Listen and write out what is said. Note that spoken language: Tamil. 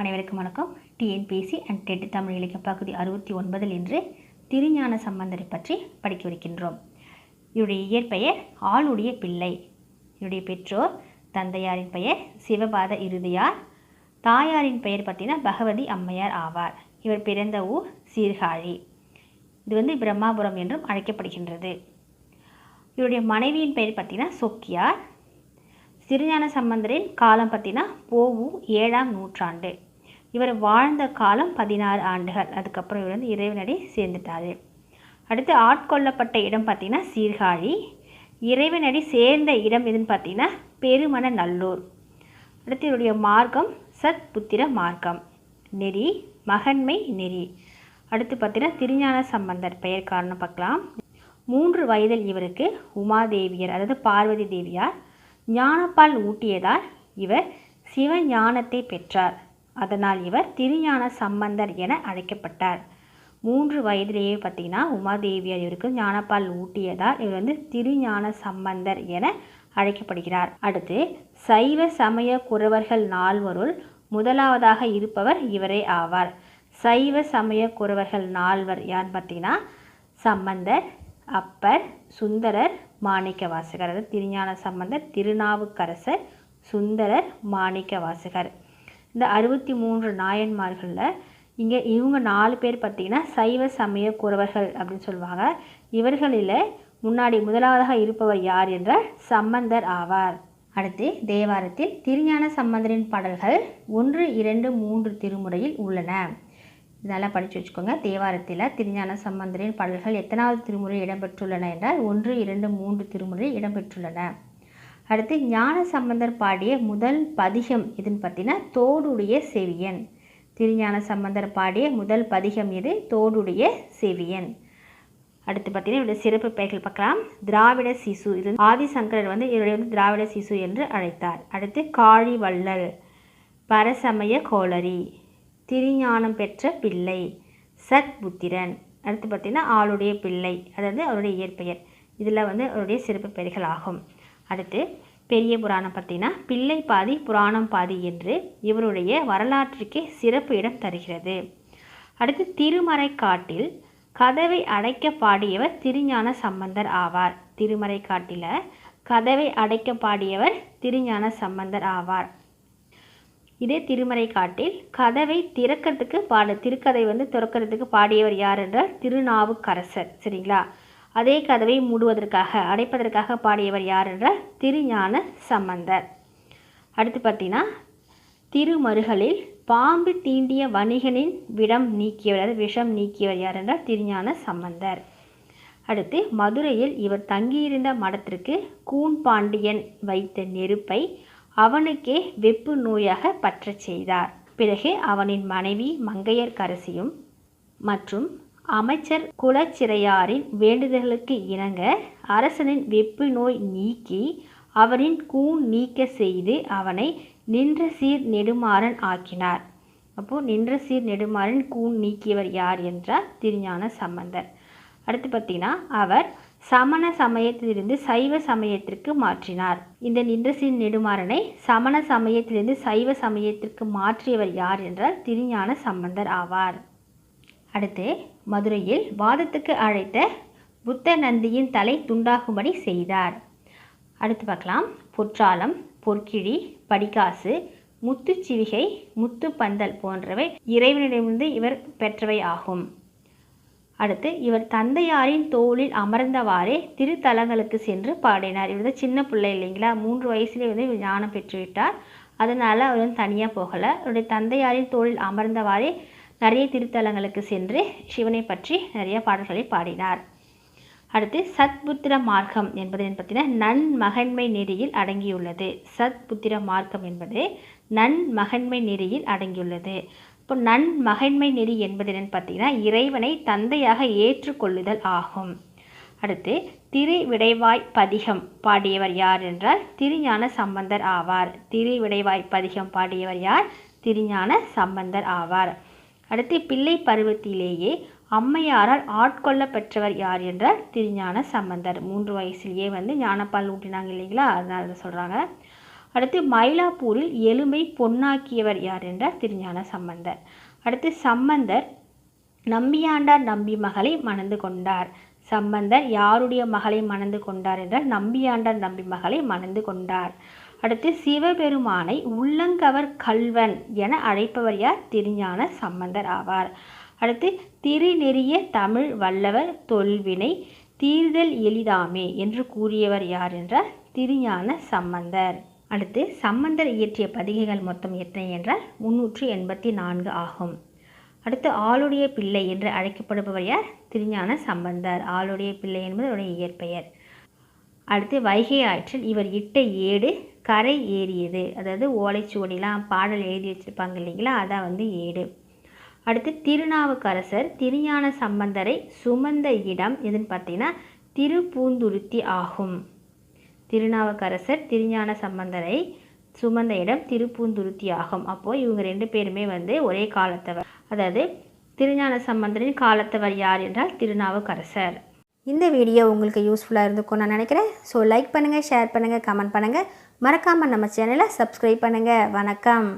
அனைவருக்கும் வணக்கம். டிஎன்பிஎஸ்சி அண்ட் டெட் தமிழ் இலக்கிய பகுதி அறுபத்தி ஒன்பதில் இன்று திருஞான சம்பந்தரை பற்றி படிக்கவிருக்கின்றோம் இவருடைய இயற்பெயர் ஆளுடைய பிள்ளை. இவருடைய பெற்றோர் தந்தையாரின் பெயர் சிவபாத இருதியார் தாயாரின் பெயர் பார்த்தீங்கன்னா பகவதி அம்மையார் ஆவார். இவர் பிறந்த ஊர் சீர்காழி. இது வந்து பிரம்மாபுரம் என்றும் அழைக்கப்படுகின்றது. இவருடைய மனைவியின் பெயர் பார்த்தீங்கன்னா சொக்கியார். திருஞான சம்பந்தரின் காலம் பார்த்தீங்கன்னா போவு ஏழாம் நூற்றாண்டு. இவர் வாழ்ந்த காலம் பதினாறு ஆண்டுகள். அதுக்கப்புறம் இவர் வந்து இறைவனடி சேர்ந்துட்டார். அடுத்து ஆட்கொள்ளப்பட்ட இடம் பார்த்தீங்கன்னா சீர்காழி. இறைவனடி சேர்ந்த இடம் எதுன்னு பார்த்தீங்கன்னா பெருமண நல்லூர் அடுத்து இவருடைய மார்க்கம் சத் புத்திர மார்க்கம். நெறி மகன்மை நெறி. அடுத்து பார்த்தீங்கன்னா திருஞான சம்பந்தர் பெயர் காரணம் பார்க்கலாம். மூன்று வயதில் இவருக்கு உமாதேவியர் அதாவது பார்வதி தேவியார் ஞானப்பால் ஊட்டியதால் இவர் சிவஞானத்தை பெற்றார். அதனால் இவர் திருஞான சம்பந்தர் என அழைக்கப்பட்டார். மூன்று வயதிலேயே பார்த்தீங்கன்னா உமாதேவியார் இவருக்கு ஞானப்பால் ஊட்டியதால் இவர் வந்து திருஞான சம்பந்தர் என அழைக்கப்படுகிறார். அடுத்து சைவ சமய குறவர்கள் நால்வருள் முதலாவதாக இருப்பவர் இவரே ஆவார். சைவ சமய குறவர்கள் நால்வர் யார் பார்த்தீங்கன்னா சம்பந்தர் அப்பர் சுந்தரர் மாணிக்க வாசகர் அதாவது திருஞான சம்பந்தர் திருநாவுக்கரசர் சுந்தரர் மாணிக்க வாசகர் இந்த அறுபத்தி மூன்று நாயன்மார்களில் இங்கே இவங்க நாலு பேர் பார்த்திங்கன்னா சைவ சமய குறவர்கள் அப்படின்னு சொல்லுவாங்க. இவர்களில் முன்னாடி முதலாவதாக இருப்பவர் யார் என்றால் சம்பந்தர் ஆவார். அடுத்து தேவாரத்தில் திருஞான சம்பந்தரின் பாடல்கள் ஒன்று இரண்டு மூன்று திருமுறையில் உள்ளன. இதெல்லாம் படித்து வச்சுக்கோங்க. தேவாரத்தில் திருஞான சம்பந்தரின் பாடல்கள் எத்தனாவது திருமுறை இடம்பெற்றுள்ளன என்றால் ஒன்று இரண்டு மூன்று திருமுறை இடம்பெற்றுள்ளன. அடுத்து ஞான சம்பந்தர் பாடிய முதல் பதிகம் எதுன்னு பார்த்தீங்கன்னா தோடுடைய செவியன். திருஞான சம்பந்தர் பாடிய முதல் பதிகம் எது? தோடுடைய செவியன். அடுத்து பார்த்தீங்கன்னா இவருடைய சிறப்பு பெயர்கள் பார்க்கலாம். திராவிட சிசு. இது ஆதிசங்கரர் வந்து இவருடைய வந்து திராவிட சிசு என்று அழைத்தார். அடுத்து காழி வள்ளல் பரசமய கோளரி. திருஞானம் பெற்ற பிள்ளை. சத்புத்திரன் அடுத்து பார்த்தீங்கன்னா ஆளுடைய பிள்ளை. அதாவது அவருடைய இயற்பெயர். இதில் வந்து அவருடைய சிறப்பு பெயர்கள் ஆகும். அடுத்து பெரிய புராணம் பார்த்தீங்கன்னா பிள்ளை பாதி புராணம் பாதி என்று இவருடைய வரலாற்றுக்கே சிறப்பு இடம் தருகிறது. அடுத்து திருமறை காட்டில் கதவை அடைக்க பாடியவர் திருஞான சம்பந்தர் ஆவார். திருமறை காட்டில் கதவை அடைக்க பாடியவர் திருஞான சம்பந்தர் ஆவார். இதே திருமறை காட்டில் கதவை திறக்கிறதுக்கு பாட திருக்கதை வந்து திறக்கிறதுக்கு பாடியவர் யார் என்றால் திருநாவுக்கரசர் சரிங்களா? அதே கதவை மூடுவதற்காக அடைப்பதற்காக பாடியவர் யார் என்றால் திருஞான சம்பந்தர். அடுத்து பார்த்தீங்கன்னா திருமருகளில் பாம்பு தீண்டிய வணிகனின் விடம் நீக்கியவர் அதாவது விஷம் நீக்கியவர் யார் என்றால் திருஞான சம்பந்தர். அடுத்து மதுரையில் இவர் தங்கியிருந்த மடத்திற்கு கூன் பாண்டியன் வைத்த நெருப்பை அவனுக்கே வெப்பு நோயாக பற்றச் செய்தார். பிறகு அவனின் மனைவி மங்கையர்க்கரசியும் மற்றும் அமைச்சர் குலச்சிறையாரின் வேண்டுதல்களுக்கு இணங்க அரசனின் வெப்பு நோய் நீக்கி அவனின் கூன் நீக்க செய்து அவனை நின்ற சீர் நெடுமாறன் ஆக்கினார். அப்போது நின்ற சீர் நெடுமாறன் கூன் நீக்கியவர் யார் என்றால் திருஞான சம்பந்தர். அடுத்து பார்த்தீங்கன்னா அவர் சமண சமயத்திலிருந்து சைவ சமயத்திற்கு மாற்றினார். இந்த நின்றசீர் நெடுமாறனை சமண சமயத்திலிருந்து சைவ சமயத்திற்கு மாற்றியவர் யார் என்றால் திருஞான சம்பந்தர் ஆவார். அடுத்து மதுரையில் வாதத்துக்கு அழைத்த புத்த நந்தியின் தலை துண்டாகும்படி செய்தார். அடுத்து பார்க்கலாம். பொற்றாலம் பொற்கிழி படிகாசு முத்துச்சிவிகை முத்துப்பந்தல் போன்றவை இறைவனிடமிருந்து இவர் பெற்றவை ஆகும். அடுத்து இவர் தந்தையாரின் தோளில் அமர்ந்தவாறே திருத்தலங்களுக்கு சென்று பாடினார். இவர் வந்து சின்ன பிள்ளை இல்லைங்களா? மூன்று வயசுலேயே வந்து இவர் ஞானம் பெற்றுவிட்டார். அதனால் அவர் வந்து தனியாக போகலை. அவருடைய தந்தையாரின் தோளில் அமர்ந்தவாறே நிறைய திருத்தலங்களுக்கு சென்று சிவனை பற்றி நிறைய பாடல்களை பாடினார். அடுத்து சத்புத்திர மார்க்கம் என்பது பார்த்தீங்கன்னா நன்மகன்மை நெறியில் அடங்கியுள்ளது. சத்புத்திர மார்க்கம் என்பது நன்மகன்மை நெறியில் அடங்கியுள்ளது. இப்போ நன்மகன்மை நெறி என்பது என்னன்னு பார்த்தீங்கன்னா இறைவனை தந்தையாக ஏற்றுக்கொள்ளுதல் ஆகும். அடுத்து திரு விடைவாய் பதிகம் பாடியவர் யார் என்றால் திருஞான சம்பந்தர் ஆவார். திரு விடைவாய் பதிகம் பாடியவர் யார்? திருஞான சம்பந்தர் ஆவார். அடுத்து பிள்ளை பருவத்திலேயே அம்மையாரால் ஆட்கொள்ள பெற்றவர் யார் என்றால் திருஞான சம்பந்தர். மூன்று வயசுலேயே வந்து ஞானப்பால் ஊட்டினாங்க இல்லைங்களா? அதனால சொல்கிறாங்க அடுத்து மயிலாப்பூரில் எலும்பை பொன்னாக்கியவர் யார் என்றார் திருஞான சம்பந்தர். அடுத்து சம்பந்தர் நம்பியாண்டார் நம்பி மகளை மணந்து கொண்டார். சம்பந்தர் யாருடைய மகளை மணந்து கொண்டார் என்றால் நம்பியாண்டார் நம்பி மகளை மணந்து கொண்டார். அடுத்து சிவபெருமானை உள்ளங்கவர் கல்வன் என அழைப்பவர் யார்? திருஞான சம்பந்தர் ஆவார். அடுத்து திருநெறிய தமிழ் வல்லவர் தொல்வினை தீர்தல் எளிதாமே என்று கூறியவர் யார் என்றால் திருஞான சம்பந்தர். அடுத்து சம்பந்தர் இயற்றிய பதிகைகள் மொத்தம் எத்தனை என்றால் முன்னூற்று எண்பத்தி நான்கு ஆகும். அடுத்து ஆளுடைய பிள்ளை என்று அழைக்கப்படுபவர் யார்? திருஞான சம்பந்தர். ஆளுடைய பிள்ளை என்பது அவருடைய இயற்பெயர். அடுத்து வைகை ஆற்றில் இவர் இட்ட ஏடு கரை ஏறியது. அதாவது ஓலைச்சுவடிலாம் பாடல் எழுதி வச்சுருப்பாங்க இல்லைங்களா? அதான் வந்து ஏடு. அடுத்து திருநாவுக்கரசர் திருஞான சம்பந்தரை சுமந்த இடம் எதுன்னு பார்த்தீங்கன்னா திருப்பூந்துருத்தி ஆகும். திருநாவுக்கரசர் திருஞான சம்பந்தரை சுமந்த இடம் திருப்பூந்துருத்தி ஆகும் அப்போது இவங்க ரெண்டு பேருமே வந்து ஒரே காலத்தவர். அதாவது திருஞான சம்பந்தரின் காலத்தவர் யார் என்றால் திருநாவுக்கரசர். இந்த வீடியோ உங்களுக்கு யூஸ்ஃபுல்லாக இருந்துக்கும் நான் நினைக்கிறேன். ஸோ லைக் பண்ணுங்கள் ஷேர் பண்ணுங்கள் கமெண்ட் பண்ணுங்கள் மறக்காமல் நம்ம சேனலை சப்ஸ்கிரைப் பண்ணுங்கள் வணக்கம்.